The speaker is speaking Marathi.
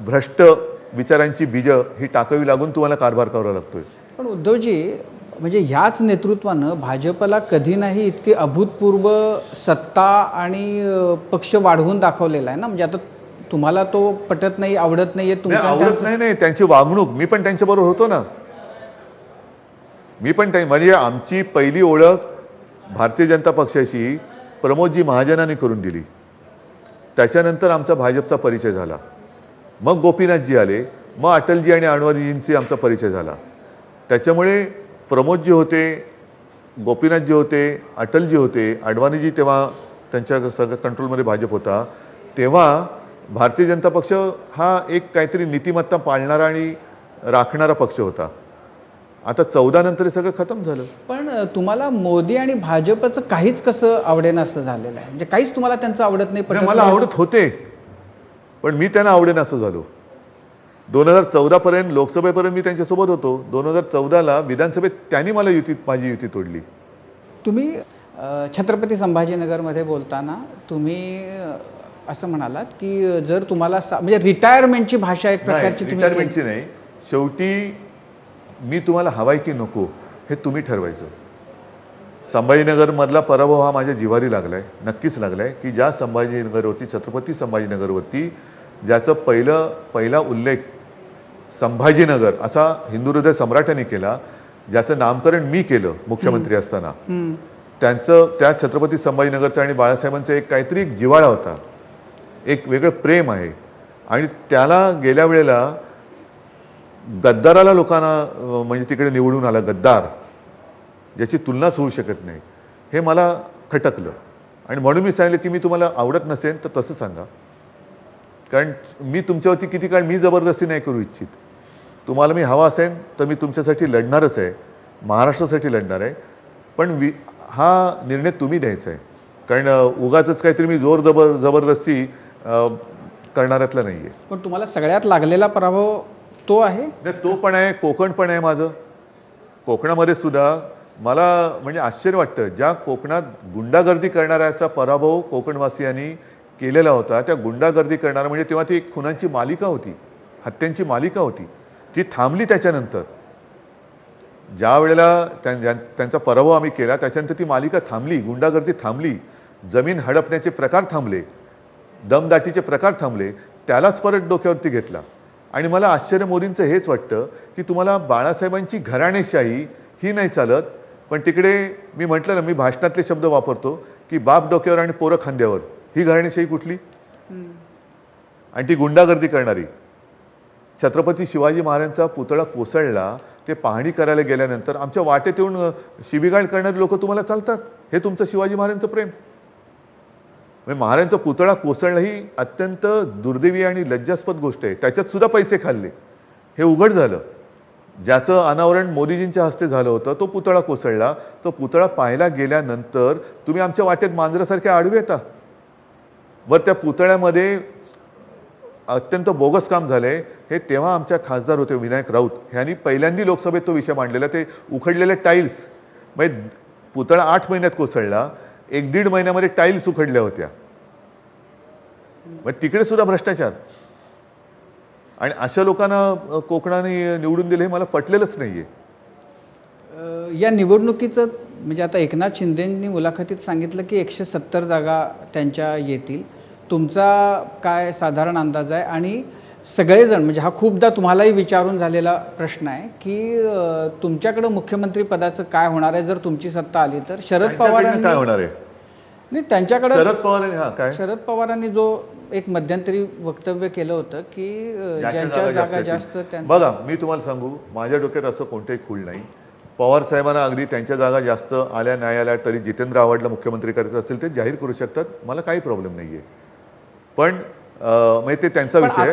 भ्रष्ट विचारांची बीजं ही टाकावी लागून तुम्हाला कारभार करावा लागतोय. पण उद्धवजी म्हणजे ह्याच नेतृत्वानं भाजपला कधी नाही इतकी अभूतपूर्व सत्ता आणि पक्ष वाढवून दाखवलेला आहे ना? म्हणजे आता तुम्हाला तो पटत नाही आवडत नाही नाही, तुमच्या आवडत नाही नाही. त्यांची वागणूक मी पण त्यांच्याबरोबर होतो ना. मी पण म्हणजे आमची पहिली ओळख भारतीय जनता पक्षाशी प्रमोदजी महाजनांनी करून दिली. त्याच्यानंतर आमचा भाजपचा परिचय झाला. मग गोपीनाथजी आले. मग अटलजी आणि अडवाणीजींशी आमचा परिचय झाला. त्याच्यामुळे प्रमोदजी होते गोपीनाथजी होते अटलजी होते. अडवाणीजी तेव्हा त्यांच्या सगळं कंट्रोलमध्ये भाजप होता. तेव्हा भारतीय जनता पक्ष हा एक काहीतरी नीतिमत्ता पाळणारा आणि राखणारा पक्ष होता. आता चौदा नंतर हे सगळं खतम झालं. पण तुम्हाला मोदी आणि भाजपचं काहीच कसं आवडेन असं झालेलं आहे? म्हणजे काहीच तुम्हाला त्यांचं आवडत नाही पटत मला. आवडत होते. पण मी त्यांना आवडेन असं झालो. दोन हजार चौदा पर्यंत लोकसभेपर्यंत मी त्यांच्यासोबत होतो. दोन हजार चौदाला विधानसभेत त्यांनी मला युती माझी युती तोडली. तुम्ही छत्रपती संभाजीनगरमध्ये बोलताना तुम्ही असं म्हणालात की जर तुम्हाला म्हणजे रिटायरमेंटची भाषा एक प्रकारची तुम्ही रिटायरमेंटची नाही. शेवटी मी तुम्हाला हवाय की नको हे तुम्ही ठरवायचं. संभाजीनगरमधला पराभव हा माझ्या जिव्हारी लागलाय. नक्कीच लागलाय की ज्या संभाजीनगरवरती छत्रपती संभाजीनगरवरती ज्याचं पहिलं पहिला उल्लेख संभाजीनगर असा हिंदू हृदय सम्राटांनी केला ज्याचं नामकरण मी केलं मुख्यमंत्री असताना. त्यांचं त्या छत्रपती संभाजीनगरचं आणि बाळासाहेबांचं एक काहीतरी एक जिव्हाळा होता. एक वेगळं प्रेम आहे. आणि त्याला गेल्या वेळेला गद्दाराला लोकांना म्हणजे तिकडे निवडून आला गद्दार ज्याची तुलनाच होऊ शकत नाही. हे मला खटकलं. आणि म्हणून मी सांगितलं की मी तुम्हाला आवडत नसेल तर तसं सांगा. कारण मी तुमच्यावरती किती काळ मी जबरदस्ती नाही करू इच्छित. तुम्हाला मी हवा असेल तर मी तुमच्यासाठी लढणारच आहे. महाराष्ट्रासाठी लढणार आहे. पण वि हा निर्णय तुम्ही द्यायचा आहे. कारण उगाच काहीतरी मी जोर जबर जबरदस्ती करणाऱ्यातला नाही आहे पण तुम्हाला सगळ्यात लागलेला पराभव तो आहे? नाही तो पण आहे कोकण पण आहे माझं. कोकणामध्ये सुद्धा मला म्हणजे आश्चर्य वाटतं. ज्या कोकणात गुंडागर्दी करणाऱ्याचा पराभव कोकणवासियांनी केलेला होता त्या गुंडागर्दी करणारा म्हणजे तेव्हा ती एक खुनांची मालिका होती हत्यांची मालिका होती ती थांबली त्याच्यानंतर. ज्या वेळेला त्यां- त्यांचा पराभव आम्ही केला त्याच्यानंतर ती मालिका थांबली गुंडागर्दी थांबली जमीन हडपण्याचे प्रकार थांबले दमदाटीचे प्रकार थांबले त्यालाच परत डोक्यावरती घेतला. आणि मला आश्चर्य मोदींचं हेच वाटतं की तुम्हाला बाळासाहेबांची घराणेशाही ही नाही चालत पण तिकडे मी म्हटलं ना मी भाषणातले शब्द वापरतो की बाप डोक्यावर आणि पोरं खांद्यावर. ही घराणेशाही कुठली? आणि ती गुंडागर्दी करणारी. छत्रपती शिवाजी महाराजांचा पुतळा कोसळला ते पाहणी करायला गेल्यानंतर आमच्या वाटेत येऊन शिबिगाळ करणारे लोक तुम्हाला चालतात. हे तुमचं शिवाजी महाराजांचं प्रेम. म्हणजे महाराजांचा पुतळा कोसळणं ही अत्यंत दुर्दैवी आणि लज्जास्पद गोष्ट आहे. त्याच्यात सुद्धा पैसे खाल्ले. हे उघड झालं. ज्याचं अनावरण मोदीजींच्या हस्ते झालं होतं तो पुतळा कोसळला. तो पुतळा पाहायला गेल्यानंतर तुम्ही आमच्या वाटेत मांजरासारखे आडवे येता. व त्या पुतळ्यामध्ये अत्यंत बोगस काम झालंय. हे तेव्हा आमच्या खासदार होते विनायक राऊत. ह्यांनी पहिल्यांदी लोकसभेत तो विषय मांडलेला. ते उखडलेले टाईल्स म्हणजे पुतळा आठ महिन्यात कोसळला. एक दीड महिन्यामध्ये टाईल्स उखडल्या होत्या. मग तिकडे सुद्धा भ्रष्टाचार. आणि अशा लोकांना कोकणाने निवडून दिले हे मला पटलेलंच नाहीये. या निवडणुकीचं म्हणजे आता एकनाथ शिंदेंनी मुलाखतीत सांगितलं की एकशे सत्तर जागा त्यांच्या येतील. तुमचा काय साधारण अंदाज आहे? आणि सगळेजण म्हणजे हा खूपदा तुम्हालाही विचारून झालेला प्रश्न आहे की तुमच्याकडं मुख्यमंत्री पदाचं काय होणार आहे? जर तुमची सत्ता आली तर शरद पवारांनी काय होणार आहे? नाही त्यांच्याकडे शरद पवारांनी काय? शरद पवारांनी जो एक मध्यंतरी वक्तव्य केलं होतं की ज्याच्या जागा. जास्त बघा मी तुम्हाला सांगू माझ्या डोक्यात असं कोणतंही खूळ नाही. पवार साहेबांना अगदी त्यांच्या जागा जास्त आल्या नाही आल्या तरी जितेंद्र आव्हाडला मुख्यमंत्री करायचं असेल ते जाहीर करू शकतात मला काही प्रॉब्लेम नाहीये पण अं, म्हणजे ते त्यांचा पण विषय आहे.